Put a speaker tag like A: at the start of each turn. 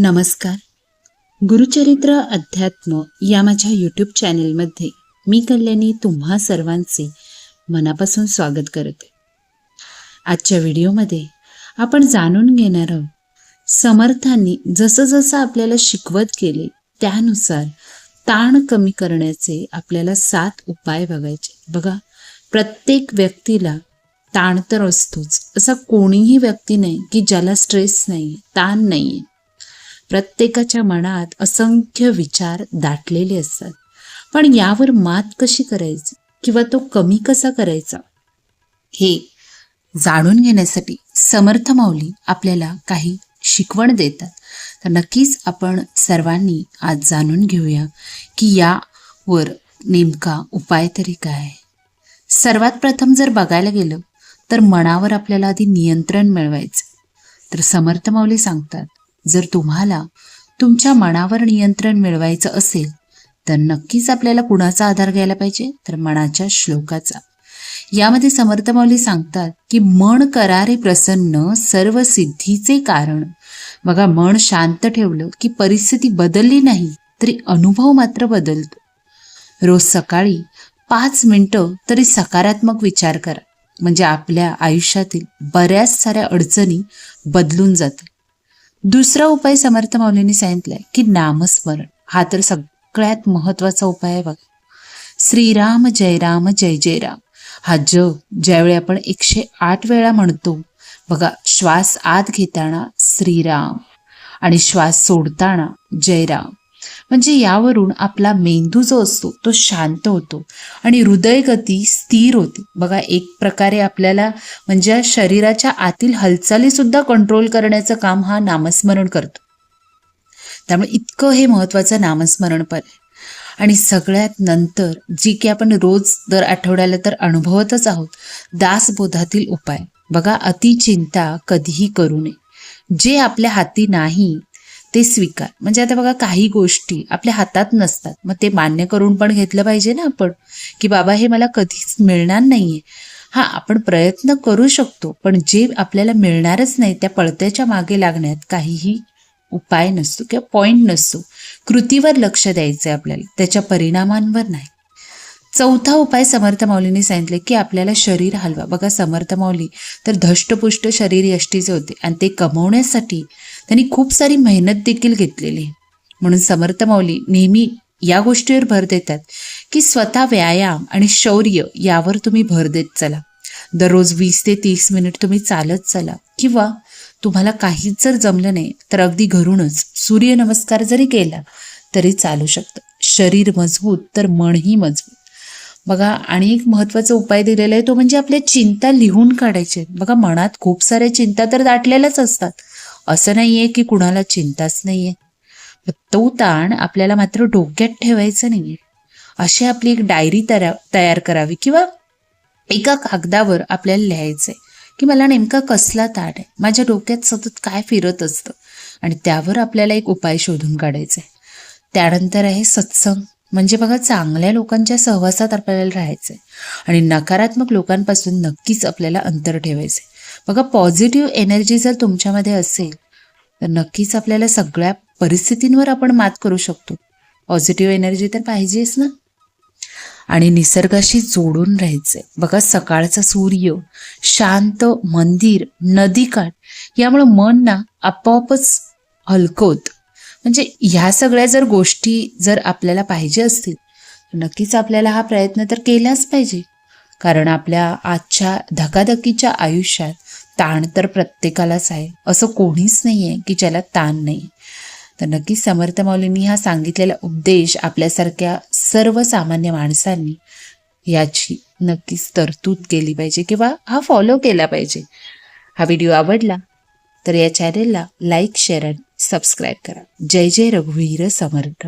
A: नमस्कार. गुरुचरित्र अध्यात्म या माझ्या यूट्यूब चॅनेलमध्ये मी कल्याणी तुम्हा सर्वांचे मनापासून स्वागत करते. आजच्या व्हिडिओमध्ये आपण जाणून घेणार आहोत समर्थांनी जसं जसं आपल्याला शिकवत गेले त्यानुसार ताण कमी करण्याचे आपल्याला सात उपाय बघायचे. बघा प्रत्येक व्यक्तीला ताण तर असतोच. असा कोणीही व्यक्ती नाही की ज्याला स्ट्रेस नाही ताण नाही आहे प्रत्येकाच्या मनात असंख्य विचार दाटलेले असतात. पण यावर मात कशी करायची? किंवा तो कमी कसा करायचा? हे जाणून घेण्यासाठी समर्थ माऊली आपल्याला काही शिकवण देतात. तर नक्कीच आपण सर्वांनी आज जाणून घेऊया की यावर नेमका उपाय तरी काय? आहे सर्वात प्रथम जर बघायला गेलं तर मनावर आपल्याला आधी नियंत्रण मिळवायचं. तर समर्थ माऊली सांगतात जर तुम्हाला तुमच्या मनावर नियंत्रण मिळवायचं असेल तर नक्कीच आपल्याला कुणाचा आधार घ्यायला पाहिजे? तर मनाच्या श्लोकाचा. यामध्ये समर्थमौली सांगतात की मन करारे प्रसन्न सर्व सिद्धीचे कारण. बघा मन शांत ठेवलं की परिस्थिती बदलली नाही तरी अनुभव मात्र बदलतो. रोज सकाळी पाच मिनटं तरी सकारात्मक विचार करा. म्हणजे आपल्या आयुष्यातील बऱ्याच साऱ्या अडचणी बदलून जातील दुसरा उपाय समर्थ माऊलींनी सांगितलाय की नामस्मरण. हा तर सगळ्यात महत्त्वाचा उपाय आहे बघा. श्रीराम जय राम जय जय राम. हा जग ज्यावेळी आपण एकशे आठ वेळा म्हणतो बघा श्वास आत घेताना श्रीराम आणि श्वास सोडताना जयराम म्हणजे यावरून आपला मेंदू जो असतो तो शांत होतो आणि हृदयगती स्थिर होते. बघा एक प्रकारे आपल्याला म्हणजे शरीराच्या आतील हालचाली सुद्धा कंट्रोल करण्याचं काम हा नामस्मरण करतो. त्यामुळे इतकं हे महत्वाचं नामस्मरण पण आहे. आणि सगळ्यात नंतर जी की आपण रोज दर आठवड्याला तर अनुभवतच आहोत दासबोधातील उपाय. बघा अतिचिंता कधीही करू नये. जे आपल्या हाती नाही ते स्वीकार. म्हणजे आता बघा काही गोष्टी आपल्या हातात नसतात. मग ते मान्य करून पण घेतलं पाहिजे ना आपण. की बाबा हे मला कधीच मिळणार नाहीये. हा आपण प्रयत्न करू शकतो पण जे आपल्याला मिळणारच नाही त्या पळत्याच्या मागे लागण्यात काहीही उपाय नसतो किंवा पॉईंट नसतो. कृतीवर लक्ष द्यायचं आहे आपल्याला. त्याच्या परिणामांवर नाही. चौथा उपाय समर्थ माऊलीने सांगितले की आपल्याला शरीर हलवा. बघा समर्थ माऊली तर धष्टपुष्ट शरीर यष्टीचे होते आणि ते कमवण्यासाठी त्यांनी खूप सारी मेहनत देखील घेतलेली. आहे म्हणून समर्थ माऊली नेहमी या गोष्टीवर भर देतात की स्वतः व्यायाम आणि शौर्य यावर तुम्ही भर देत चला. दररोज वीस ते तीस मिनिट तुम्ही चालत चला. किंवा तुम्हाला काहीच जर जमलं नाही तर अगदी घरूनच सूर्यनमस्कार जरी केला तरी चालू शकतं. शरीर मजबूत तर मनही मजबूत. बघा आणि एक महत्त्वाचा उपाय दिलेला आहे तो म्हणजे आपल्या चिंता लिहून काढायचे बघा मनात खूप साऱ्या चिंता तर दाटलेल्याच असतात. असं नाहीये की कुणाला चिंताच नाहीये. तो ताण आपल्याला मात्र डोक्यात ठेवायचं नाहीये. अशी आपली एक डायरी तयार तयार करावी किंवा एका कागदावर आपल्याला लिहायचंय की मला नेमका कसला ताण आहे? माझ्या डोक्यात सतत काय फिरत असतं? आणि त्यावर आपल्याला एक उपाय शोधून काढायचा आहे त्यानंतर आहे सत्संग. म्हणजे बघा चांगल्या लोकांच्या सहवासात आपल्याला राहायचंय. आणि नकारात्मक लोकांपासून नक्कीच आपल्याला अंतर ठेवायचंय. बघा पॉझिटिव्ह एनर्जी जर तुमच्यामध्ये असेल तर नक्कीच आपल्याला सगळ्या परिस्थितींवर आपण मात करू शकतो. पॉझिटिव्ह एनर्जी तर पाहिजेच ना? आणि निसर्गाशी जोडून राहायचंय. बघा सकाळचा सूर्य शांत मंदिर नदीकाठ यामुळं मन ना आपोआपच हलकं म्हणजे ह्या सगळ्या जर गोष्टी जर आपल्याला पाहिजे असतील तर नक्कीच आपल्याला हा प्रयत्न तर केलाच पाहिजे. कारण आपल्या आजच्या धकाधकीच्या आयुष्यात ताण तर प्रत्येकालाच आहे. असं कोणीच नाही आहे की ज्याला ताण नाही. तर नक्कीच समर्थ माऊलींनी हा सांगितलेला उपदेश आपल्यासारख्या सर्वसामान्य माणसांनी याची नक्कीच तरतूद केली पाहिजे किंवा हा फॉलो केला पाहिजे. हा व्हिडिओ आवडला तर या चॅनेलला लाईक शेअर आणि सबस्क्राईब करा. जय जय रघुवीर समर्थ.